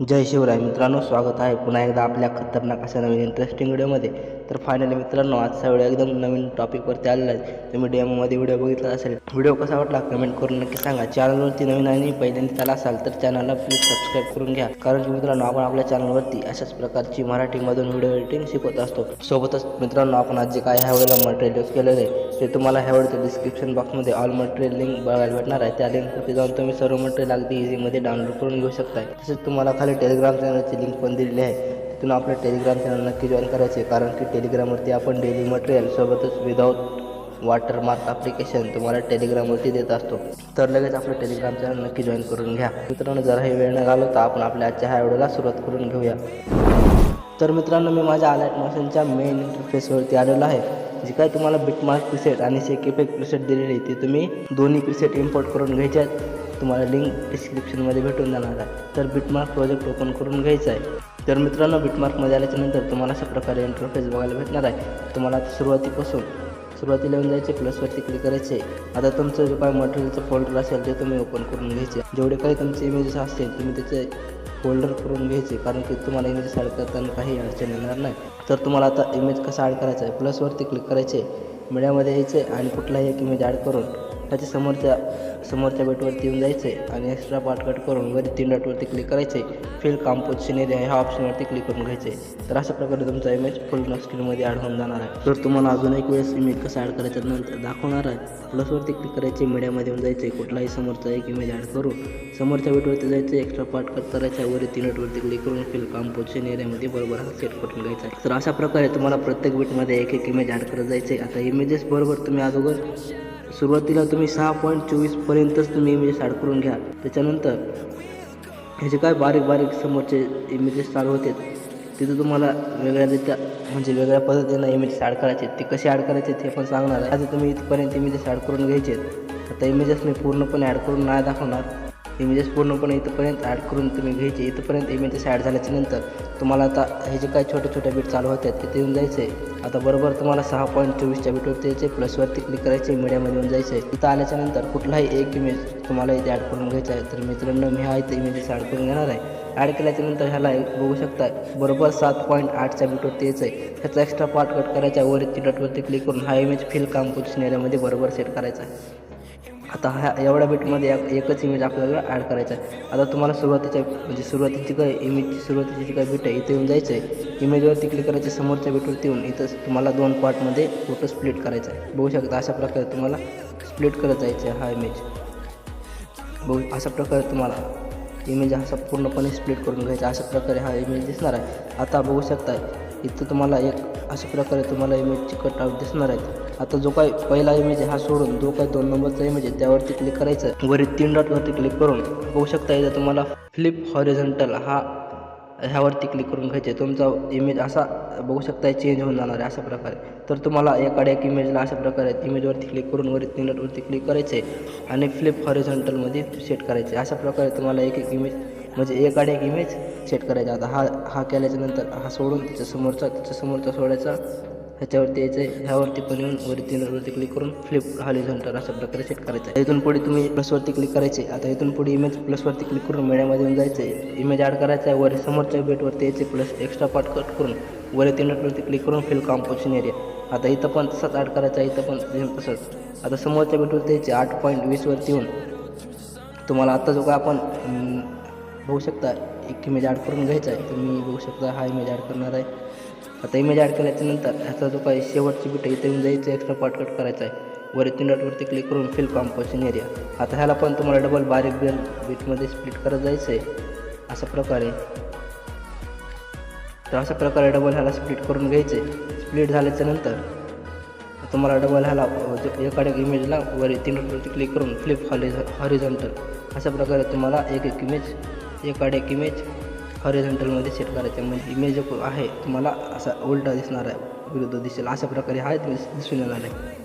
जय शिवराय. मित्रांनो स्वागत आहे. पुन्हा एकदा आपल्या खतरनाक अशा नवीन इंटरेस्टिंग व्हिडिओमध्ये तर फायनली मित्रांनो आजचा व्हिडिओ एकदम नवीन टॉपिकवरती आलेला आहे. तुम्ही डेमोमध्ये व्हिडिओ बघितला असेल व्हिडिओ कसा वाटला कमेंट करून नक्की सांगा. चॅनलवरती नवीन आणि पहिल्यांदा त्याला असाल तर चॅनलला प्लीज सबस्क्राईब करून घ्या. कारण की मित्रांनो आपण आपल्या चॅनलवरती अशाच प्रकारची मराठीमधून व्हिडिओ एडिटिंग शिकवत असतो. सोबतच मित्रांनो आपण आज जे काय ह्या वेळेला मटेरियल यूज केलेलं आहे ते तुम्हाला ह्या वेळेच्या डिस्क्रिप्शन बॉक्समध्ये ऑल मटेरियल लिंक बघायला भेटणार आहे. त्या लिंकवरती जाऊन तुम्ही सर्व मटेरियल अगदी इझीमध्ये डाउनलोड करून घेऊ शकताय. तसेच तुम्हाला खाली टेलिग्राम चॅनलची लिंक पण दिलेली आहे. तिथून आपल्या टेलिग्राम चॅनल नक्की जॉईन करायचे. कारण की टेलिग्रामवरती आपण डेली मटेरियल सोबतच विदाऊट वॉटरमार्क ॲप्लिकेशन तुम्हाला टेलिग्रामवरती देत असतो. तर लगेच आपलं टेलिग्राम चॅनल नक्की जॉईन करून घ्या. मित्रांनो जरा हे वेळ न घालवता तर आपण आपल्या आजच्या ह्या व्हिडिओला सुरुवात करून घेऊया. तर मित्रांनो मी माझ्या आलाइट मोशनच्या मेन इंटरफेसवरती आलेलो आहे. जे काय तुम्हाला बिटमार्क प्रिसेट आणि सेक इफेक्ट प्रिसेट दिलेली ती ते तुम्ही दोन्ही प्रिसेट इम्पोर्ट करून घ्यायचे आहेत. तुम्हाला लिंक डिस्क्रिप्शनमध्ये भेटून जाणार आहे. तर बिटमार्क प्रोजेक्ट ओपन करून घ्यायचा आहे. तर मित्रांनो बिटमार्कमध्ये आल्याच्यानंतर तुम्हाला अशा प्रकारे इंटरफेस बघायला भेटणार आहे. तुम्हाला आता सुरुवातीपासून सुरुवातीला येऊन जायचे प्लसवरती क्लिक करायचे आता तुमचं जो काय मटेरियलचं फोल्डर असेल ते तुम्ही ओपन करून घ्यायचे. जेवढे काही तुमचे इमेजेस असतील तुम्ही त्याचे फोल्डर करून घ्यायचे. कारण की तुम्हाला इमेजेस ॲड करताना काही अडचण येणार नाही. तर तुम्हाला आता इमेज कसा ॲड करायचा आहे प्लसवरती क्लिक करायचे मीडियामध्ये यायचे आणि कुठलाही एक इमेज ॲड करून त्याच्या समोरच्या समोरच्या बेटवरती येऊन जायचं आहे आणि एक्स्ट्रा पार्ट कट करून वरी तीन डॉटवरती क्लिक करायचे फिल कॉम्पोजिशन एरिया ह्या ऑप्शनवरती क्लिक करून घ्यायचे तर अशा प्रकारे तुमचा इमेज फुल स्क्रीनमध्ये ॲड होऊन जाणार आहे. तर तुम्हाला अजून एक वेळेस इमेज कसं ॲड करायचं नंतर दाखवणार आहे. प्लसवरती क्लिक करायचे मीडियामध्ये येऊन जायचे कुठलाही समोरचा एक इमेज ॲड करू समोरच्या बेटवरती जायचं एक्स्ट्रा पार्ट कट करायचा वरी तीन डॉटवरती क्लिक करून फिल कॉम्पोजिशन एरियामध्ये बरोबर हा सेट करून घ्यायचा आहे. तर अशा प्रकारे तुम्हाला प्रत्येक बीटमध्ये एक एक इमेज ॲड करत जायचे आता इमेजेस बरोबर तुम्ही अगोदर सुरुवातीला तुम्ही सहा पॉईंट चोवीसपर्यंतच तुम्ही इमेजेस ॲड करून घ्या. त्याच्यानंतर ह्याचे काय बारीक बारीक समोरचे इमेजेस चालू होते तिथं तुम्हाला वेगळ्यारित्या म्हणजे वेगळ्या पद्धतीनं इमेजेस ॲड करायचे. ते कसे ॲड करायचे ते पण सांगणार आहे. आता तुम्ही इथपर्यंत इमेजेस ॲड करून घ्यायचे आता इमेजेस मी पूर्णपणे ॲड करून नाही दाखवणार. इमेजेस पूर्णपणे इथंपर्यंत ॲड करून तुम्ही घ्यायचे. इथंपर्यंत इमेजेस ॲड झाल्याच्यानंतर तुम्हाला आता हे जे काही छोटे छोटे बीट चालू होते तिथे येऊन जायचे. आता बरोबर तुम्हाला सहा पॉईंट चोवीसच्या बीटवरती यायचे प्लसवरती क्लिक करायचे मीडियामध्ये येऊन जायचे. इथं आल्याच्यानंतर कुठलाही एक इमेज तुम्हाला इथे ॲड करून घ्यायचा आहे. तर मित्रांनो मी हा इथे इमेजेस ॲड करून घेणार आहे. ॲड केल्याच्यानंतर ह्याला एक बघू शकता बरोबर सात पॉईंट आठच्या बीटवरती यायचं आहे ह्याचा एक्स्ट्रा पार्ट कट करायचा आहे वरती डॉटवरती क्लिक करून हा इमेज फिल कॉम्पोजिशन एरियामध्ये बरोबर सेट करायचा आहे. आता ह्या एवढ्या बीटमध्ये एकच इमेज आपल्याला ॲड करायचा आहे आता तुम्हाला सुरुवातीच्या म्हणजे सुरुवातीची काय इमेजची सुरुवातीची जी काय बीट आहे इथे येऊन जायचं आहे इमेजवरती क्लिक करायचं समोरच्या बीटवरती येऊन इथं तुम्हाला दोन पार्टमध्ये फोटो स्प्लिट करायचा आहे बघू शकता अशा प्रकारे तुम्हाला स्प्लिट करत जायचं आहे हा इमेज बघू अशा प्रकारे तुम्हाला इमेज असा पूर्णपणे स्प्लिट करून घ्यायचा अशा प्रकारे हा इमेज दिसणार आहे. आता बघू शकता इथं तुम्हाला एक अशा प्रकारे तुम्हाला इमेजची कटआउट दिसणार आहेत आता जो काय पहिला इमेज हा सोडून जो काय दोन नंबरचा इमेज आहे त्यावरती क्लिक करायचं. वरील तीन डॉटवरती क्लिक करून बघू शकता इथं तुम्हाला फ्लिप हॉरिझॉन्टल हा ह्यावरती क्लिक करून घ्यायचे तुमचा इमेज असा बघू शकता चेंज होऊन जाणार आहे अशा प्रकारे. तर तुम्हाला एकाडे एक इमेजला अशा प्रकारे इमेजवरती क्लिक करून वरील तीन डॉटवरती क्लिक करायचे आणि फ्लिप हॉरिझॉन्टलमध्ये सेट करायचे अशा प्रकारे तुम्हाला एक एक इमेज म्हणजे एकाडे एक इमेज सेट करायचा. आता हा हा केल्याच्यानंतर हा सोडून त्याच्या समोरचा त्याच्या समोरचा सोडायचा. ह्याच्यावरती यायचं ह्यावरती पण येऊन वरती वरती क्लिक करून फ्लिप हॉरिझॉन्टल अशा प्रकारे सेट करायचं इथून पुढे तुम्ही प्लसवरती क्लिक करायचे. आता इथून पुढे इमेज प्लसवरती क्लिक करून मीडियामध्ये येऊन जायचं आहे. इमेज ॲड करायचा आहे. वर समोरच्या बेटवरती यायचे प्लस एक्स्ट्रा पार्ट कट करून वर तीन क्लिक करून फिल कॉम्पोजिशन एरिया आता इथं पण तसंच ॲड करायचं आहे. इथं पण सेम तसंच. आता समोरच्या बेटवरती यायचे आठ पॉईंट वीसवरती येऊन. तुम्हाला आत्ता जो काय आपण बघू शकता एक इमेज ॲड करून घ्यायचा आहे तुम्ही बघू शकता हा इमेज ॲड करणार आहे. आता इमेज ॲड केल्याच्यानंतर ह्याचा जो काही शेवटची बीट आहे इथे येऊन जायचं एक्स्ट्रा पार्ट कट करायचा आहे. वर तीन डॉटवरती क्लिक करून फिल कॉम्पोशन एरिया आता ह्याला पण तुम्हाला डबल बारीक बेल बीटमध्ये स्प्लिट करत जायचं आहे. अशा प्रकारे. तर अशा प्रकारे डबल ह्याला स्प्लिट करून घ्यायचे. स्प्लिट झाल्याच्यानंतर तुम्हाला डबल ह्याला एकाडे इमेजला वर तीन डॉटवरती क्लिक करून फ्लिप हॉरिझ हॉरिझॉन्टल अशा प्रकारे तुम्हाला एक एक इमेज एकाडे एक इमेज हॉरिझॉन्टलमध्ये सेट करायचं. आहे म्हणजे इमेज जो आहे तुम्हाला असा उलटा दिसणार आहे विरुद्ध दिसेल. अशा प्रकारे हा दिसून येणार आहे.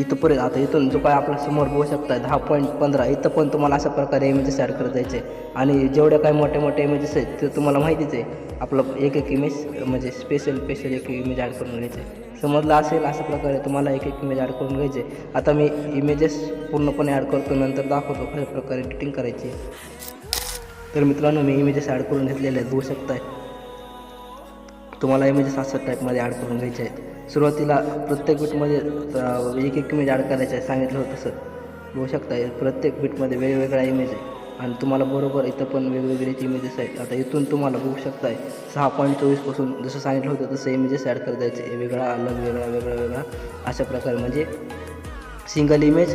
इथंपर्यंत आता इथून जो काय आपल्यासमोर बघू शकता दहा पॉईंट पंधरा. इथं पण तुम्हाला अशा प्रकारे इमेजेस ॲड करत जायचे. आणि जेवढे काय मोठे मोठे इमेजेस आहेत ते तुम्हाला माहितीच आहे. आपलं एक एक इमेज म्हणजे स्पेशल स्पेशल एक इमेज ॲड करून घ्यायचे. समजलं असेल अशा प्रकारे तुम्हाला एक एक इमेज ॲड करून घ्यायचे. आता मी इमेजेस पूर्णपणे ॲड करतो नंतर दाखवतो. कशा प्रकारे एडिटिंग करायची. तर मित्रांनो मी इमेजेस ॲड करून घेतलेले आहेत बघू शकताय. तुम्हाला इमेजेस असं टाईपमध्ये ॲड करून घ्यायचे आहेत. सुरुवातीला प्रत्येक बीटमध्ये एक एक इमेज ॲड करायचे आहे सांगितलं होतं सर बघू शकता प्रत्येक बीटमध्ये वेगवेगळा इमेज आहे. आणि तुम्हाला बरोबर इथं पण वेगवेगळे इमेजेस आहेत. आता इथून तुम्हाला बघू शकताय सहा पॉईंट चोवीसपासून जसं सांगितलं होतं तसं इमेजेस ॲड करता यायचे. वेगळा अलग वेगळा वेगळा वेगळा अशा प्रकारे म्हणजे सिंगल इमेज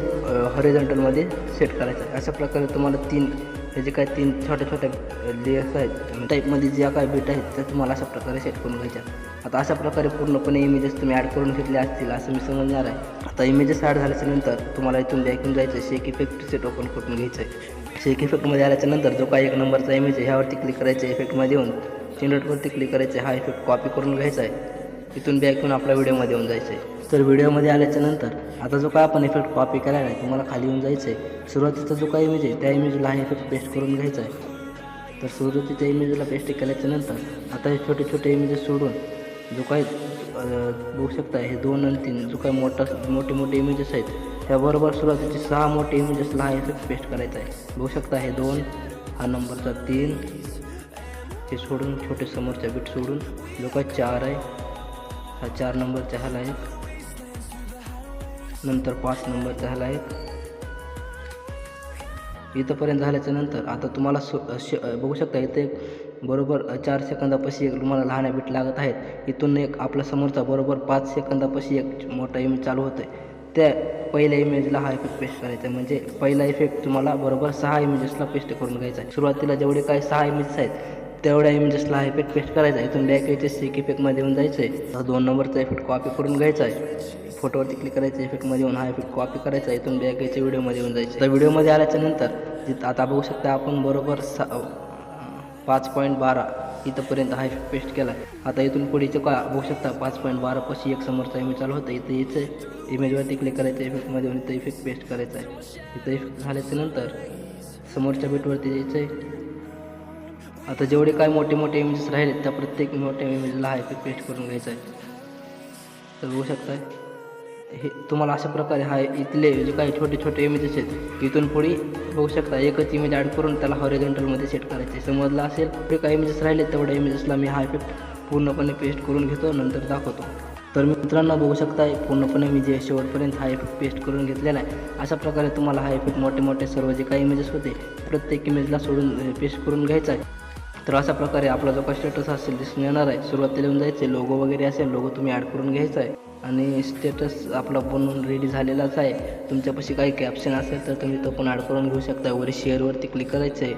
हॉरिझॉन्टलमध्ये सेट करायचं आहे. अशा प्रकारे तुम्हाला तीन त्याचे काही काय तीन छोट्या छोट्या लेयर्स आहेत टाईपमध्ये ज्या काय बीट आहेत त्या तुम्हाला अशा प्रकारे सेट करून घ्यायच्या. आता अशा प्रकारे पूर्णपणे इमेजेस तुम्ही ॲड करून घेतले असतील असं मी समजणार आहे. आता इमेजेस ॲड झाल्याच्यानंतर तुम्हाला इथून बॅकून जायचं आहे शेक इफेक्ट सेट ओपन करून घ्यायचं आहे शेक इफेक्टमध्ये आल्याच्यानंतर जो काही एक नंबरचा इमेज आहे ह्यावरती क्लिक करायचं आहे इफेक्टमध्ये येऊन. चिंडटवरती क्लिक करायचं आहे हा इफेक्ट कॉपी करून घ्यायचा आहे. इथून बॅक आपल्या व्हिडिओमध्ये येऊन जायचं आहे तर व्हिडिओमध्ये आल्याच्यानंतर आता जो काय आपण इफेक्ट कॉपी करायला आहे तुम्हाला खाली येऊन जायचं आहे सुरुवातीचा जो काय इमेज आहे त्या इमेजला हा इफेक्ट पेस्ट करून घ्यायचा आहे. तर सुरुवातीच्या इमेजला पेस्ट केल्याच्यानंतर आता हे छोटे छोटे इमेजेस सोडून जो काही बघू शकता हे दोन आणि तीन जो काही मोठा मोठे मोठे इमेजेस आहेत त्याबरोबर सुरुवातीचे सहा मोठे इमेजेसला हा इफेक्ट पेस्ट करायचा आहे. बघू शकता हे दोन हा नंबरचा तीन हे सोडून छोटे समोरच्या बीट सोडून जो काही चार आहे हा चार नंबरचा ह्याला एक नंतर पाच नंबरचा झाला आहे. इथंपर्यंत झाल्याच्यानंतर आता तुम्हाला सु श बघू शकता इथे एक बरोबर चार सेकंदापाशी एक तुम्हाला लहान बीट लागत आहेत इथून एक आपल्या समोरचा बरोबर पाच सेकंदापाशी एक मोठा इमेज चालू होतं आहे त्या पहिल्या इमेजला हा इफेक्ट पेस्ट करायचा आहे. म्हणजे पहिला इफेक्ट तुम्हाला बरोबर सहा इमेजेसला पेस्ट करून घ्यायचा आहे. सुरुवातीला जेवढे काही सहा इमेजेस आहेत तेवढ्या इमेजेसला हा इफेक्ट पेस्ट करायचा आहे. इथून बॅक यायचे सेक इफेक्टमध्ये येऊन जायचं आहे हा दोन नंबरचा इफेक्ट कॉपी करून घ्यायचा आहे. फोटोवरती क्लिक करायचं इफेक्टमध्ये येऊन हा इफेक्ट कॉपी करायचा आहे इथून बॅक यायच्या व्हिडिओमध्ये येऊन जायचं. तर व्हिडिओमध्ये आल्याच्यानंतर जिथं आता बघू शकता आपण बरोबर सा पाच पॉईंट बारा इथंपर्यंत हा इफेक्ट पेस्ट केला. आहे आता इथून पुढेचं का बघू शकता पाच पॉईंट बारापाशी एक समोरचा इमेज चालू होता. इथं यायचं इमेजवरती क्लिक करायचं इफेक्टमध्ये येऊन इथं इफेक्ट पेस्ट करायचा आहे. इथं इफेक्ट झाल्याच्यानंतर समोरच्या बीटवरती यायचं आहे आता जेवढे काय मोठे मोठे इमेजेस राहिले त्या प्रत्येक मोठ्या इमेजला हा इफेक्ट पेस्ट करून घ्यायचा आहे. तर बघू आहे हे तुम्हाला अशा प्रकारे हा इथले जे काही छोटे छोटे इमेजेस आहेत इथून पुढे बघू शकता एकच इमेज ॲड करून त्याला हॉरिझॉन्टलमध्ये सेट करायचे. समजलं असेल? पुढे काही इमेजेस राहिले तेवढ्या इमेजेसला मी हा इफेक्ट पूर्णपणे पेस्ट करून घेतो नंतर दाखवतो. तर मित्रांनो बघू शकताय पूर्णपणे मी जे शेवटपर्यंत हा इफेक्ट पेस्ट करून घेतलेला आहे अशा प्रकारे तुम्हाला हा इफेक्ट मोठे मोठे सर्व जे काही इमेजेस होते प्रत्येक इमेजला सोडून पेस्ट करून घ्यायचा आहे. तर अशा प्रकारे आपला जो का स्टेटस असेल दिसून येणार आहे. सुरुवातीला येऊन जायचे लोगो वगैरे असेल लोगो तुम्ही ॲड करून घ्यायचा आहे. आणि स्टेटस आपला बनवून रेडी झालेलाच आहे. तुमच्यापाशी काही कॅप्शन असेल तर तुम्ही तो पण ॲड करून घेऊ शकता. वर शेअरवरती क्लिक करायचं आहे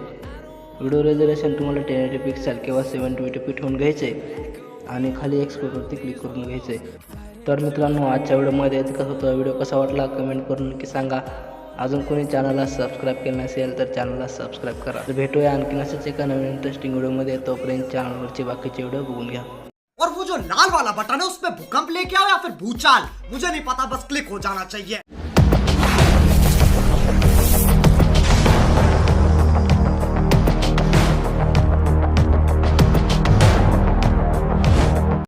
व्हिडिओ रेझर्वेशन तुम्हाला टेन एटी पिक्सल किंवा सेवन ट्वेंटी पी ठेवून घ्यायचं आहे आणि खाली एक्सपोर्टवरती क्लिक करून घ्यायचं आहे तर मित्रांनो आजच्या व्हिडिओमध्ये कसं होतं. व्हिडिओ कसा वाटला? कमेंट करून नक्की सांगा. अजून कोणी चैनल सबस्क्राईब केलं नसेल तर चॅनलला सबस्क्राईब करा. तर भेटूया आणखीन असेच एका नवीन इंटरेस्टिंग व्हिडिओमध्ये तोपर्यंत चॅनलवरचे बाकीचे व्हिडिओ बघून घ्या. और वो जो लाल वाला बटन है, उसमें भूकंप लेके आओ या फिर भूचाल. मुझे नहीं पता, बस क्लिक हो जाना चाहिए.